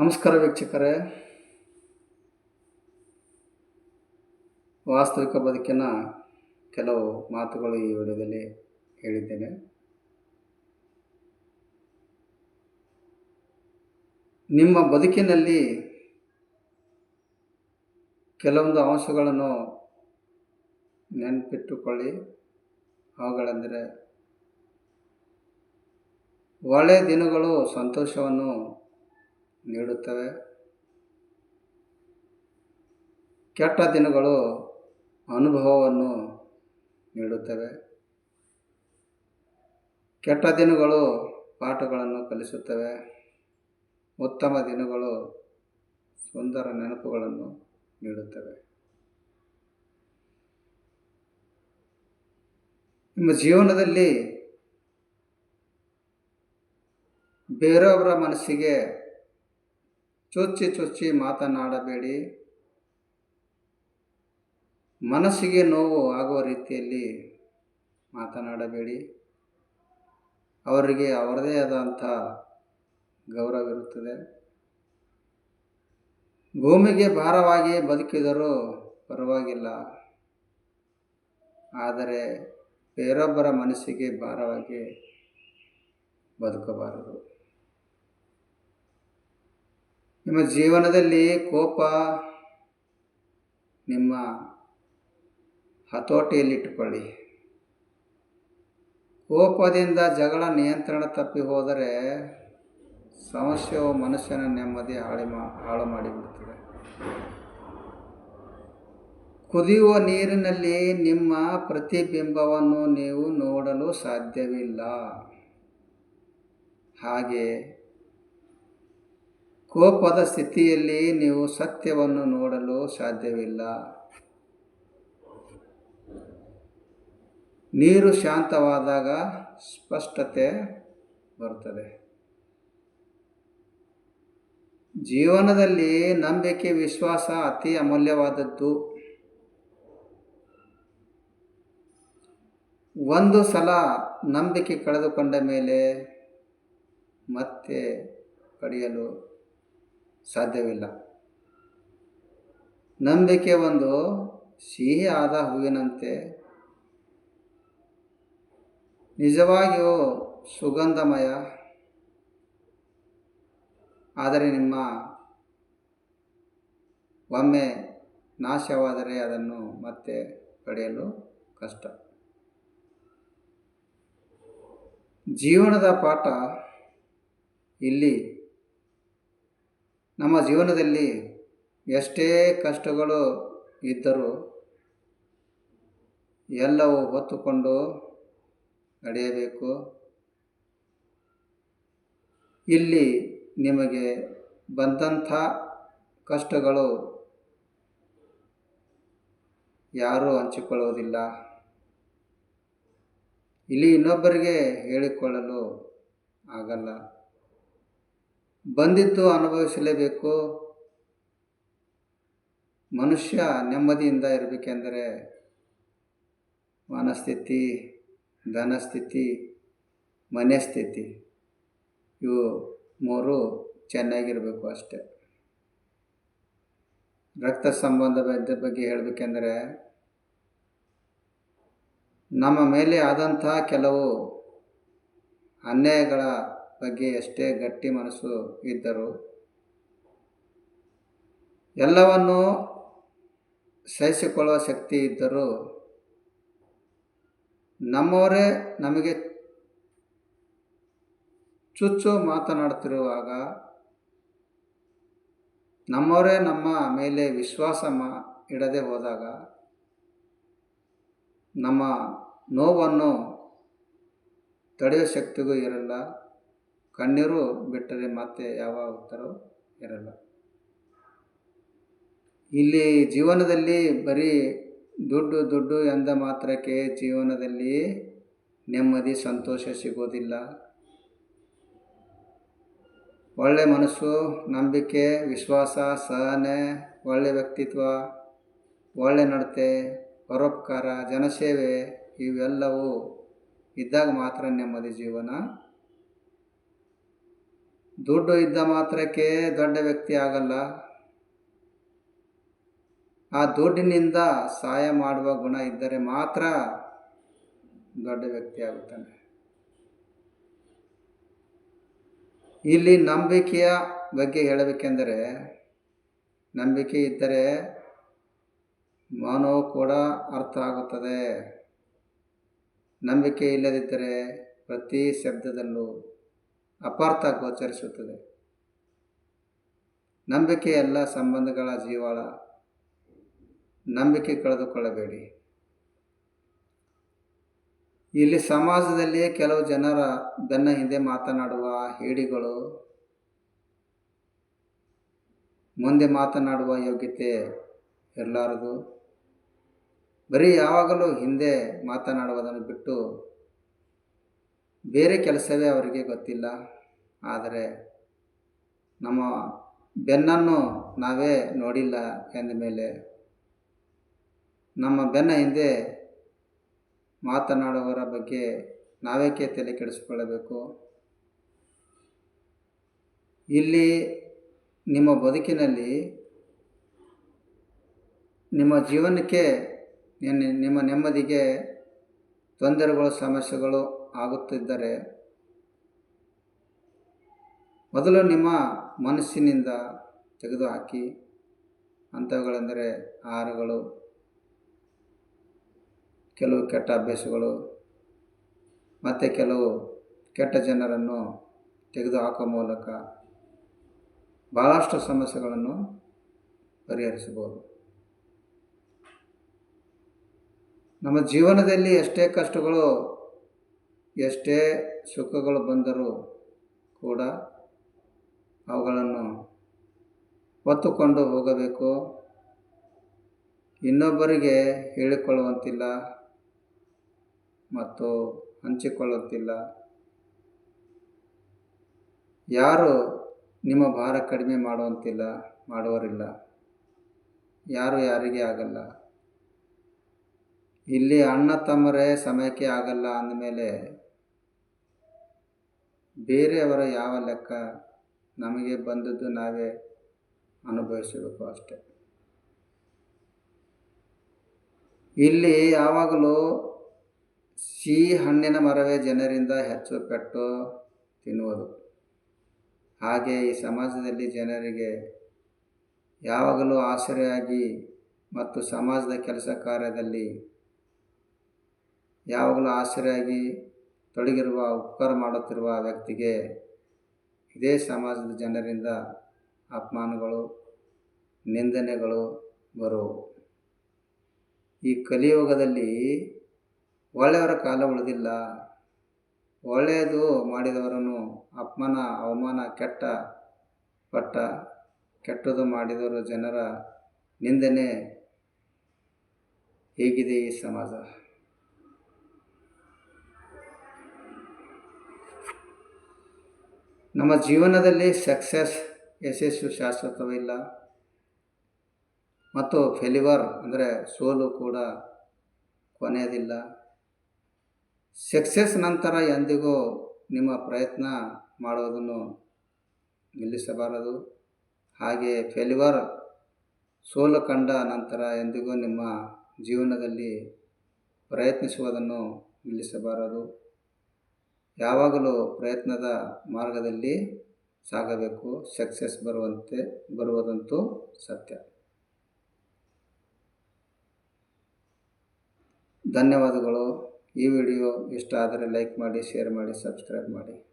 ನಮಸ್ಕಾರ ವೀಕ್ಷಕರೇ. ವಾಸ್ತವಿಕ ಬದುಕಿನ ಕೆಲವು ಮಾತುಗಳು ಈ ವಿಡಿಯೋದಲ್ಲಿ ಹೇಳಿದ್ದೇನೆ. ನಿಮ್ಮ ಬದುಕಿನಲ್ಲಿ ಕೆಲವೊಂದು ಅಂಶಗಳನ್ನು ನೆನಪಿಟ್ಟುಕೊಳ್ಳಿ. ಅವುಗಳೆಂದರೆ ಒಳ್ಳೆಯ ದಿನಗಳು ಸಂತೋಷವನ್ನು ನೀಡುತ್ತವೆ. ಕೆಟ್ಟ ದಿನಗಳು ಅನುಭವವನ್ನು ನೀಡುತ್ತವೆ. ಕೆಟ್ಟ ದಿನಗಳು ಪಾಠಗಳನ್ನು ಕಲಿಸುತ್ತವೆ. ಉತ್ತಮ ದಿನಗಳು ಸುಂದರ ನೆನಪುಗಳನ್ನು ನೀಡುತ್ತವೆ. ನಿಮ್ಮ ಜೀವನದಲ್ಲಿ ಬೇರೆಯವರ ಮನಸ್ಸಿಗೆ ಚುಚ್ಚಿ ಚುಚ್ಚಿ ಮಾತನಾಡಬೇಡಿ. ಮನಸ್ಸಿಗೆ ನೋವು ಆಗುವ ರೀತಿಯಲ್ಲಿ ಮಾತನಾಡಬೇಡಿ. ಅವರಿಗೆ ಅವರದೇ ಆದಂಥ ಗೌರವ ಇರುತ್ತದೆ. ಭೂಮಿಗೆ ಭಾರವಾಗಿ ಬದುಕಿದರೂ ಪರವಾಗಿಲ್ಲ. ಆದರೆ ಬೇರೊಬ್ಬರ ಮನಸ್ಸಿಗೆ ಭಾರವಾಗಿ ಬದುಕಬಾರದು. ನಿಮ್ಮ ಜೀವನದಲ್ಲಿ ಕೋಪ ನಿಮ್ಮ ಹತೋಟಿಯಲ್ಲಿಟ್ಟುಕೊಳ್ಳಿ. ಕೋಪದಿಂದ ಜಗಳ ನಿಯಂತ್ರಣ ತಪ್ಪಿ ಹೋದರೆ ಸಮಸ್ಯೆಯು ಮನುಷ್ಯನ ನೆಮ್ಮದಿ ಹಾಳಿ ಮಾ, ಹಾಳು ಮಾಡಿಬಿಡುತ್ತದೆ ಕುದಿಯುವ ನೀರಿನಲ್ಲಿ ನಿಮ್ಮ ಪ್ರತಿಬಿಂಬವನ್ನು ನೀವು ನೋಡಲು ಸಾಧ್ಯವಿಲ್ಲ. ಹಾಗೆ ಕೋಪದ ಸ್ಥಿತಿಯಲ್ಲಿ ನೀವು ಸತ್ಯವನ್ನು ನೋಡಲು ಸಾಧ್ಯವಿಲ್ಲ. ನೀರು ಶಾಂತವಾದಾಗ ಸ್ಪಷ್ಟತೆ ಬರುತ್ತದೆ. ಜೀವನದಲ್ಲಿ ನಂಬಿಕೆ, ವಿಶ್ವಾಸ ಅತಿ ಅಮೂಲ್ಯವಾದದ್ದು. ಒಂದು ಸಲ ನಂಬಿಕೆ ಕಳೆದುಕೊಂಡ ಮೇಲೆ ಮತ್ತೆ ಪಡೆಯಲು ಸಾಧ್ಯವಿಲ್ಲ. ನಂಬಿಕೆ ಒಂದು ಸಿಹಿ ಆದ ಹೂವಿನಂತೆ. ನಿಜವಾಗಿಯೂ ಸುಗಂಧಮಯ. ಆದರೆ ನಿಮ್ಮ ಒಮ್ಮೆ ನಾಶವಾದರೆ ಅದನ್ನು ಮತ್ತೆ ಪಡೆಯಲು ಕಷ್ಟ. ಜೀವನದ ಪಾಠ ಇಲ್ಲಿ ನಮ್ಮ ಜೀವನದಲ್ಲಿ ಎಷ್ಟೇ ಕಷ್ಟಗಳು ಇದ್ದರೂ ಎಲ್ಲವೂ ಹೊತ್ತುಕೊಂಡು ನಡೆಯಬೇಕು. ಇಲ್ಲಿ ನಿಮಗೆ ಬಂದಂಥ ಕಷ್ಟಗಳು ಯಾರೂ ಹಂಚಿಕೊಳ್ಳುವುದಿಲ್ಲ. ಇಲ್ಲಿ ಇನ್ನೊಬ್ಬರಿಗೆ ಹೇಳಿಕೊಳ್ಳಲು ಆಗಲ್ಲ. ಬಂದಿದ್ದು ಅನುಭವಿಸಲೇಬೇಕು. ಮನುಷ್ಯ ನೆಮ್ಮದಿಯಿಂದ ಇರಬೇಕೆಂದರೆ ಮನಸ್ಥಿತಿ, ಧನಸ್ಥಿತಿ ಮನೆ ಸ್ಥಿತಿ ಇವು ಮೂರು ಚೆನ್ನಾಗಿರಬೇಕು ಅಷ್ಟೆ. ರಕ್ತ ಸಂಬಂಧದ ಬಗ್ಗೆ ಹೇಳಬೇಕೆಂದರೆ ನಮ್ಮ ಮೇಲೆ ಆದಂತಹ ಕೆಲವು ಅನ್ಯಾಯಗಳ ಬಗ್ಗೆ ಎಷ್ಟೇ ಗಟ್ಟಿ ಮನಸ್ಸು ಇದ್ದರೂ ಎಲ್ಲವನ್ನು ಸಹಿಸಿಕೊಳ್ಳುವ ಶಕ್ತಿ ಇದ್ದರೂ ನಮ್ಮವರೇ ನಮಗೆ ಚುಚ್ಚು ಮಾತನಾಡುತ್ತಿರುವಾಗ ನಮ್ಮವರೇ ನಮ್ಮ ಮೇಲೆ ವಿಶ್ವಾಸ ಇಡದೆ ಹೋದಾಗ ನಮ್ಮ ನೋವನ್ನು ತಡೆಯುವ ಶಕ್ತಿಗೂ ಇರಲ್ಲ. ಕಣ್ಣೀರು ಬಿಟ್ಟರೆ ಮತ್ತೆ ಯಾವ ಉತ್ತರವೂ ಇರಲ್ಲ. ಇಲ್ಲಿ ಜೀವನದಲ್ಲಿ ಬರೀ ದುಡ್ಡು ದುಡ್ಡು ಎಂದ ಮಾತ್ರಕ್ಕೆ ಜೀವನದಲ್ಲಿ ನೆಮ್ಮದಿ, ಸಂತೋಷ ಸಿಗೋದಿಲ್ಲ. ಒಳ್ಳೆ ಮನಸ್ಸು, ನಂಬಿಕೆ, ವಿಶ್ವಾಸ, ಸಹನೆ, ಒಳ್ಳೆ ವ್ಯಕ್ತಿತ್ವ, ಒಳ್ಳೆ ನಡತೆ, ಪರೋಪಕಾರ, ಜನಸೇವೆ ಇವೆಲ್ಲವೂ ಇದ್ದಾಗ ಮಾತ್ರ ನೆಮ್ಮದಿ ಜೀವನ ದುಡ್ಡು ಇದ್ದ ಮಾತ್ರಕ್ಕೆ ದೊಡ್ಡ ವ್ಯಕ್ತಿ ಆಗಲ್ಲ. ಆ ದುಡ್ಡಿನಿಂದ ಸಹಾಯ ಮಾಡುವ ಗುಣ ಇದ್ದರೆ ಮಾತ್ರ ದೊಡ್ಡ ವ್ಯಕ್ತಿ ಆಗುತ್ತಾನೆ ಇಲ್ಲಿ ನಂಬಿಕೆಯ ಬಗ್ಗೆ ಹೇಳಬೇಕೆಂದರೆ, ನಂಬಿಕೆ ಇದ್ದರೆ ಮಾನವ ಕೂಡ ಅರ್ಥ ಆಗುತ್ತದೆ. ನಂಬಿಕೆ ಇಲ್ಲದಿದ್ದರೆ ಪ್ರತಿ ಶಬ್ದದಲ್ಲೂ ಅಪಾರ್ಥ ಗೋಚರಿಸುತ್ತದೆ ನಂಬಿಕೆ ಎಲ್ಲ ಸಂಬಂಧಗಳ ಜೀವಾಳ. ನಂಬಿಕೆ ಕಳೆದುಕೊಳ್ಳಬೇಡಿ. ಇಲ್ಲಿ ಸಮಾಜದಲ್ಲಿ ಕೆಲವು ಜನರ ಬೆನ್ನ ಹಿಂದೆ ಮಾತನಾಡುವ ಹೇಡಿಗಳು, ಮುಂದೆ ಮಾತನಾಡುವ ಯೋಗ್ಯತೆ ಇರಲಾರದು. ಬರೀ ಯಾವಾಗಲೂ ಹಿಂದೆ ಮಾತನಾಡುವುದನ್ನು ಬಿಟ್ಟು ಬೇರೆ ಕೆಲಸವೇ ಅವರಿಗೆ ಗೊತ್ತಿಲ್ಲ. ಆದರೆ ನಮ್ಮ ಬೆನ್ನನ್ನು ನಾವೇ ನೋಡಿಲ್ಲ ಎಂದ ಮೇಲೆ ನಮ್ಮ ಬೆನ್ನ ಹಿಂದೆ ಮಾತನಾಡುವವರ ಬಗ್ಗೆ ನಾವೇಕೆ ತಲೆ ಕೆಡಿಸಿಕೊಳ್ಳಬೇಕು? ಇಲ್ಲಿ ನಿಮ್ಮ ಬದುಕಿನಲ್ಲಿ ನಿಮ್ಮ ಜೀವನಕ್ಕೆ ನಿಮ್ಮ ನೆಮ್ಮದಿಗೆ ತೊಂದರೆಗಳು, ಸಮಸ್ಯೆಗಳು ಆಗುತ್ತಿದ್ದರೆ ಮೊದಲು ನಿಮ್ಮ ಮನಸ್ಸಿನಿಂದ ತೆಗೆದುಹಾಕಿ. ಅಂಥವುಗಳೆಂದರೆ ಆಹಾರಗಳು ಕೆಲವು ಕೆಟ್ಟ ಅಭ್ಯಾಸಗಳು, ಮತ್ತು ಕೆಲವು ಕೆಟ್ಟ ಜನರನ್ನು ತೆಗೆದುಹಾಕುವ ಮೂಲಕ ಭಾಳಷ್ಟು ಸಮಸ್ಯೆಗಳನ್ನು ಪರಿಹರಿಸಬಹುದು. ನಮ್ಮ ಜೀವನದಲ್ಲಿ ಎಷ್ಟೇ ಕಷ್ಟಗಳು ಎಷ್ಟೇ ಸುಖಗಳು ಬಂದರೂ ಕೂಡ ಅವುಗಳನ್ನು ಹೊತ್ತುಕೊಂಡು ಹೋಗಬೇಕು. ಇನ್ನೊಬ್ಬರಿಗೆ ಹೇಳಿಕೊಳ್ಳುವಂತಿಲ್ಲ ಮತ್ತು ಹಂಚಿಕೊಳ್ಳುವಂತಿಲ್ಲ. ಯಾರು ನಿಮ್ಮ ಭಾರ ಕಡಿಮೆ ಮಾಡುವಂತಿಲ್ಲ ಮಾಡುವರಿಲ್ಲ ಯಾರು ಯಾರಿಗೆ ಆಗಲ್ಲ. ಇಲ್ಲಿ ಅಣ್ಣ ತಮ್ಮರೇ ಸಮಯಕ್ಕೆ ಆಗಲ್ಲ ಅಂದಮೇಲೆ ಬೇರೆಯವರ ಯಾವ ಲೆಕ್ಕ ನಮಗೆ ಬಂದದ್ದು ನಾವೇ ಅನುಭವಿಸಬೇಕು ಅಷ್ಟೆ. ಇಲ್ಲಿ ಯಾವಾಗಲೂ ಸಿಹಿ ಹಣ್ಣಿನ ಮರವೇ ಜನರಿಂದ ಹೆಚ್ಚು ಪೆಟ್ಟು ತಿನ್ನುವುದು. ಹಾಗೆ ಈ ಸಮಾಜದಲ್ಲಿ ಜನರಿಗೆ ಯಾವಾಗಲೂ ಆಸರೆಯಾಗಿ ಮತ್ತು ಸಮಾಜದ ಕೆಲಸ ಕಾರ್ಯದಲ್ಲಿ ಯಾವಾಗಲೂ ಆಸರೆಯಾಗಿ ತೊಡಗಿರುವ, ಉಪಕಾರ ಮಾಡುತ್ತಿರುವ ವ್ಯಕ್ತಿಗೆ ಇದೇ ಸಮಾಜದ ಜನರಿಂದ ಅಪಮಾನಗಳು, ನಿಂದನೆಗಳು ಬರುವು ಈ ಕಲಿಯುಗದಲ್ಲಿ ಒಳ್ಳೆಯವರ ಕಾಲ ಉಳಿದಿಲ್ಲ. ಒಳ್ಳೆಯದು ಮಾಡಿದವರನ್ನು ಅಪಮಾನ, ಅವಮಾನ, ಕೆಟ್ಟ ಪಟ್ಟ, ಕೆಟ್ಟದು ಮಾಡಿದವರು ಜನರ ನಿಂದನೆ ಹೇಗಿದೆ ಈ ಸಮಾಜ? ನಮ್ಮ ಜೀವನದಲ್ಲಿ ಸಕ್ಸಸ್ ಯಶಸ್ಸು ಶಾಶ್ವತವಿಲ್ಲ. ಮತ್ತು ಫೆಲಿವರ್ ಅಂದರೆ ಸೋಲು ಕೂಡ ಕೊನೆಯದಿಲ್ಲ. ಸಕ್ಸಸ್ ನಂತರ ಎಂದಿಗೂ ನಿಮ್ಮ ಪ್ರಯತ್ನ ಮಾಡುವುದನ್ನು ನಿಲ್ಲಿಸಬಾರದು. ಹಾಗೆ ಫೆಲಿವರ್ ಸೋಲು ಕಂಡ ನಂತರ ಎಂದಿಗೂ ನಿಮ್ಮ ಜೀವನದಲ್ಲಿ ಪ್ರಯತ್ನಿಸುವುದನ್ನು ನಿಲ್ಲಿಸಬಾರದು. ಯಾವಾಗಲೂ ಪ್ರಯತ್ನದ ಮಾರ್ಗದಲ್ಲಿ ಸಾಗಬೇಕು. ಸಕ್ಸಸ್ ಬರುವಂತೆ, ಬರುವುದಂತೂ ಸತ್ಯ. ಧನ್ಯವಾದಗಳು. ಈ ವಿಡಿಯೋ ಇಷ್ಟ ಆದರೆ ಲೈಕ್ ಮಾಡಿ, ಶೇರ್ ಮಾಡಿ, ಸಬ್ಸ್ಕ್ರೈಬ್ ಮಾಡಿ.